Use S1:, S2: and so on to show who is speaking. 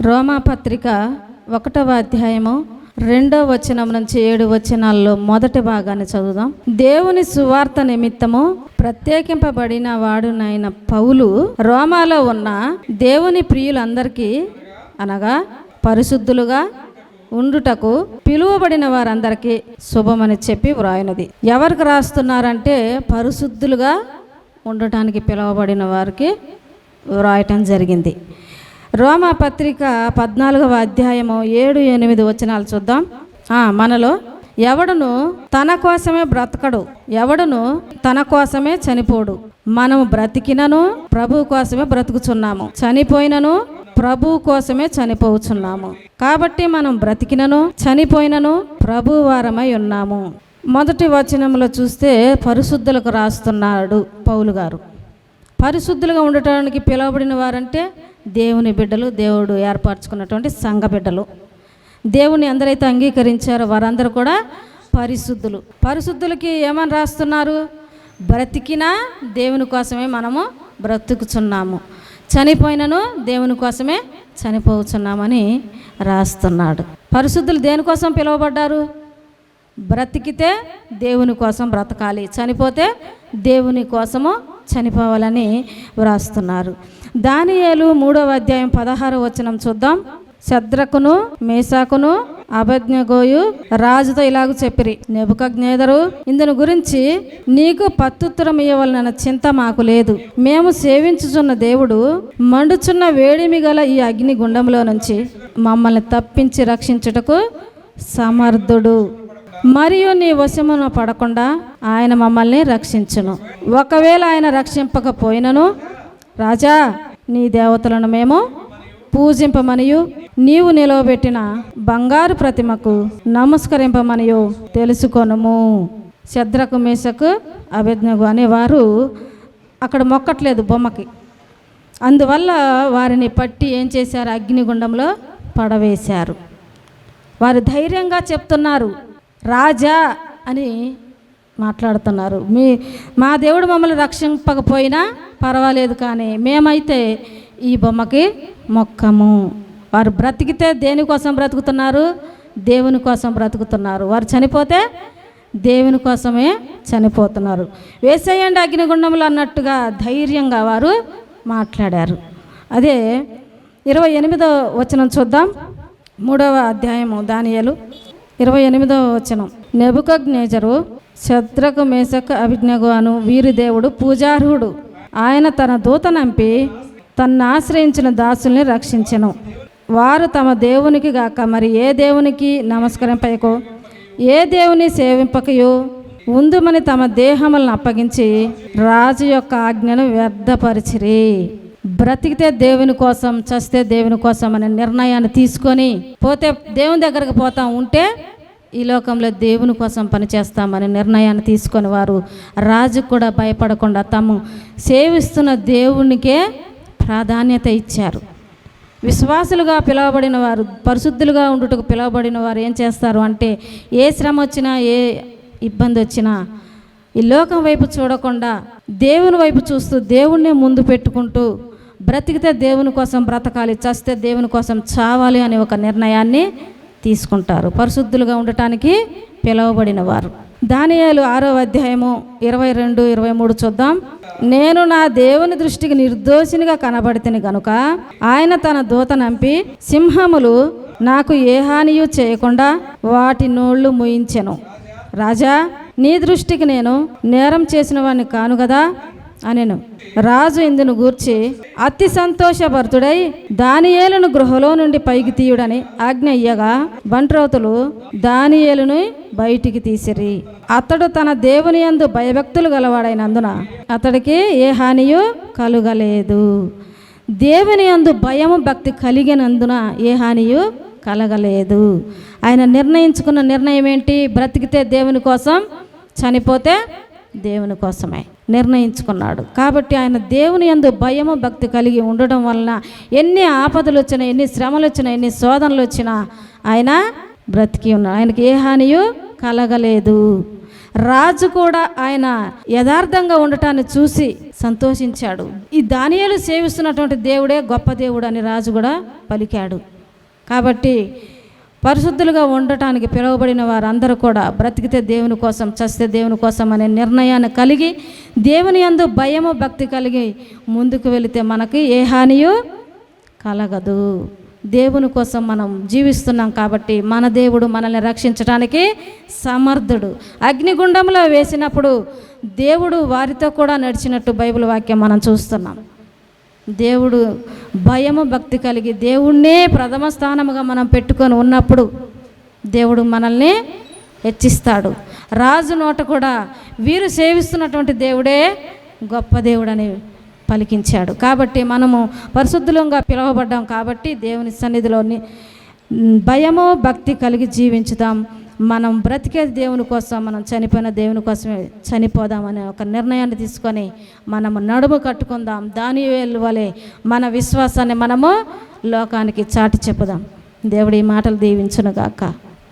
S1: రోమాపత్రిక ఒకటవ అధ్యాయము రెండో వచనం నుంచి ఏడు వచనాల్లో మొదటి భాగాన్ని చదువుదాం. దేవుని సువార్త నిమిత్తము ప్రత్యేకింపబడిన వాడునైన పౌలు రోమాలో ఉన్న దేవుని ప్రియులందరికీ అనగా పరిశుద్ధులుగా ఉండుటకు పిలువబడిన వారందరికీ శుభమని చెప్పి వ్రాయినది. ఎవరికి రాస్తున్నారంటే పరిశుద్ధులుగా ఉండటానికి పిలువబడిన వారికి వ్రాయటం జరిగింది. రోమా పత్రిక పద్నాలుగవ అధ్యాయము ఏడు ఎనిమిది వచనాలు చూద్దాం. మనలో ఎవడును తన కోసమే బ్రతకడు ఎవడును తన కోసమే చనిపోడు. మనము బ్రతికినను ప్రభు కోసమే బ్రతుకుచున్నాము. చనిపోయినను ప్రభు కోసమే చనిపోవచ్చున్నాము కాబట్టి మనం బ్రతికినను చనిపోయినను ప్రభు వారమై ఉన్నాము. మొదటి వచనంలో చూస్తే పరిశుద్ధులకు రాస్తున్నాడు పౌలు గారు. పరిశుద్ధులుగా ఉండటానికి పిలువబడిన వారంటే దేవుని బిడ్డలు దేవుడు ఏర్పరచుకున్నటువంటి సంఘ బిడ్డలు. దేవుని ఎందరైతే అంగీకరించారో. వారందరూ కూడా పరిశుద్ధులు. పరిశుద్ధులకి ఏమని రాస్తున్నారు? బ్రతికినా దేవుని కోసమే మనము బ్రతుకుచున్నాము. చనిపోయినను దేవుని కోసమే చనిపోతున్నామని రాస్తున్నాడు. పరిశుద్ధులు దేనికోసం పిలువబడ్డారు? బ్రతికితే దేవుని కోసం బ్రతకాలి. చనిపోతే దేవుని కోసము చనిపోవాలని వ్రాస్తున్నారు. దానియేలు మూడవ అధ్యాయం పదహారు వచనం చూద్దాం. శద్రకును మేసాకును అభజ్ఞగోయు రాజుతో ఇలాగ చెప్పిరి. నెబుకజ్ఞేదరు ఇందుని గురించి నీకు పత్తుత్తరం ఇవ్వాలన్న చింత మాకు లేదు. మేము సేవించుచున్న దేవుడు మండుచున్న వేడిమి గల ఈ అగ్ని గుండంలో నుంచి మమ్మల్ని తప్పించి రక్షించుటకు సమర్థుడు. మరియు నీ వశమున పడకుండా ఆయన మమ్మల్ని రక్షించును. ఒకవేళ ఆయన రక్షింపకపోయినను రాజా నీ దేవతలను మేము పూజింపమనియు. నీవు నిలవబెట్టిన బంగారు ప్రతిమకు నమస్కరింపమనియు. తెలుసుకొనుము. శద్రకు మేషకు అభిజ్ఞకు అనేవారు అక్కడ మొక్కట్లేదు బొమ్మకి. అందువల్ల వారిని పట్టి ఏం చేశారు? అగ్నిగుండంలో పడవేశారు. వారు ధైర్యంగా చెప్తున్నారు రాజా అని మాట్లాడుతున్నారు. మీ మా దేవుడు మమ్మల్ని రక్షింపకపోయినా పర్వాలేదు కానీ మేమైతే ఈ బొమ్మకి మొక్కము. వారు బ్రతికితే దేనికోసం బ్రతుకుతున్నారు? దేవుని కోసం బ్రతుకుతున్నారు. వారు చనిపోతే దేవుని కోసమే చనిపోతున్నారు. వేసేయండి అగ్నిగుండంలో అన్నట్టుగా ధైర్యంగా వారు మాట్లాడారు. అదే ఇరవై ఎనిమిదో వచనం చూద్దాం. మూడవ అధ్యాయము దానియలు. ఇరవై ఎనిమిదవ వచనం. నెబుకగ్నేజరు శత్రకు మేసకు అభిజ్ఞగు అను వీరి దేవుడు పూజార్హుడు. ఆయన తన దూత నంపి తన్ను ఆశ్రయించిన దాసుల్ని రక్షించను. వారు తమ దేవునికి గాక మరి ఏ దేవునికి నమస్కరింపయకో? ఏ దేవుని సేవింపకయో? ఉందుమని తమ దేహములను అప్పగించి రాజు యొక్క ఆజ్ఞను వ్యర్థపరిచిరి. బ్రతికితే దేవుని కోసం చస్తే దేవుని కోసం అనే నిర్ణయాన్ని తీసుకొని పోతే దేవుని దగ్గరకు పోతా. ఉంటే ఈ లోకంలో దేవుని కోసం పనిచేస్తామని నిర్ణయాన్ని తీసుకొని వారు రాజు కూడా భయపడకుండా తాము సేవిస్తున్న దేవునికే ప్రాధాన్యత ఇచ్చారు. విశ్వాసులుగా పిలువబడిన వారు పరిశుద్ధులుగా ఉండుటకు పిలువబడిన వారు ఏం చేస్తారు అంటే ఏ శ్రమ వచ్చినా ఏ ఇబ్బంది వచ్చినా ఈ లోకం వైపు చూడకుండా దేవుని వైపు చూస్తూ దేవుణ్ణే ముందు పెట్టుకుంటూ బ్రతికితే దేవుని కోసం బ్రతకాలి చస్తే దేవుని కోసం చావాలి అనే ఒక నిర్ణయాన్ని తీసుకుంటారు. పరిశుద్ధులుగా ఉండటానికి పిలువబడిన వారు దానియాలు ఆరో అధ్యాయము ఇరవై రెండు ఇరవై మూడు చూద్దాం. నేను నా దేవుని దృష్టికి నిర్దోషినిగా కనబడితిని గనుక ఆయన తన దూత నంపి సింహములు నాకు ఏ హానియు చేయకుండా వాటి నోళ్ళు ముయించెను. రాజా నీ దృష్టికి నేను నేరం చేసిన వాడిని కాను కదా అనెను. రాజు ఇందును గూర్చి అతి సంతోషభర్తుడై దానియేలును గృహలో నుండి పైకి తీయుడని ఆజ్ఞ ఇయ్యగా బంట్రోతులు దానియేలును బయటికి తీసిరి. అతడు తన దేవుని యందు భయభక్తులు గలవాడైనందున అతడికి ఏ హానియు కలుగలేదు. దేవుని యందు భయము భక్తి కలిగినందున ఏ హానియు కలగలేదు. ఆయన నిర్ణయించుకున్న నిర్ణయం ఏంటి బ్రతికితే దేవుని కోసం చనిపోతే దేవుని కోసమే. నిర్ణయించుకున్నాడు. కాబట్టి ఆయన దేవుని యందు భయము భక్తి కలిగి ఉండడం వలన ఎన్ని ఆపదలు వచ్చినా ఎన్ని శ్రమలు వచ్చినా ఎన్ని శోధనలు వచ్చినా ఆయన బ్రతికి ఉన్నాడు. ఆయనకి ఏ హానియు కలగలేదు. రాజు కూడా ఆయన యథార్థంగా ఉండటాన్ని చూసి సంతోషించాడు. ఈ దానియాలు సేవిస్తున్నటువంటి దేవుడే గొప్ప దేవుడు అని రాజు కూడా పలికాడు. కాబట్టి పరిశుద్ధులుగా ఉండటానికి పిలువబడిన వారందరూ కూడా బ్రతికితే దేవుని కోసం చస్తే దేవుని కోసం అనే నిర్ణయాన్ని కలిగి దేవుని యందు భయము భక్తి కలిగి ముందుకు వెళితే మనకి ఏ హానియు కలగదు. దేవుని కోసం మనం జీవిస్తున్నాం కాబట్టి మన దేవుడు మనల్ని రక్షించడానికి సమర్థుడు. అగ్నిగుండంలో వేసినప్పుడు దేవుడు వారితో కూడా నడిచినట్టు బైబిల్ వాక్యం మనం చూస్తున్నాం. దేవుడు భయము భక్తి కలిగి దేవుణ్ణే ప్రథమ స్థానముగా మనం పెట్టుకొని ఉన్నప్పుడు దేవుడు మనల్ని హెచ్చిస్తాడు. రాజు నోట కూడా వీరు సేవిస్తున్నటువంటి దేవుడే గొప్ప దేవుడని పలికించాడు. కాబట్టి మనము పరిశుద్ధులంగా పిలువబడ్డాం కాబట్టి దేవుని సన్నిధిలోని భయము భక్తి కలిగి జీవించుదాం. మనం బ్రతికేది దేవుని కోసం మనం చనిపోయిన దేవుని కోసమే చనిపోదామనే ఒక నిర్ణయాన్ని తీసుకొని మనము నడుము కట్టుకుందాం. దాని వలె మన విశ్వాసాన్ని మనము లోకానికి చాటి చెప్పుదాం. దేవుడి ఈ మాటలు దీవించునుగాక.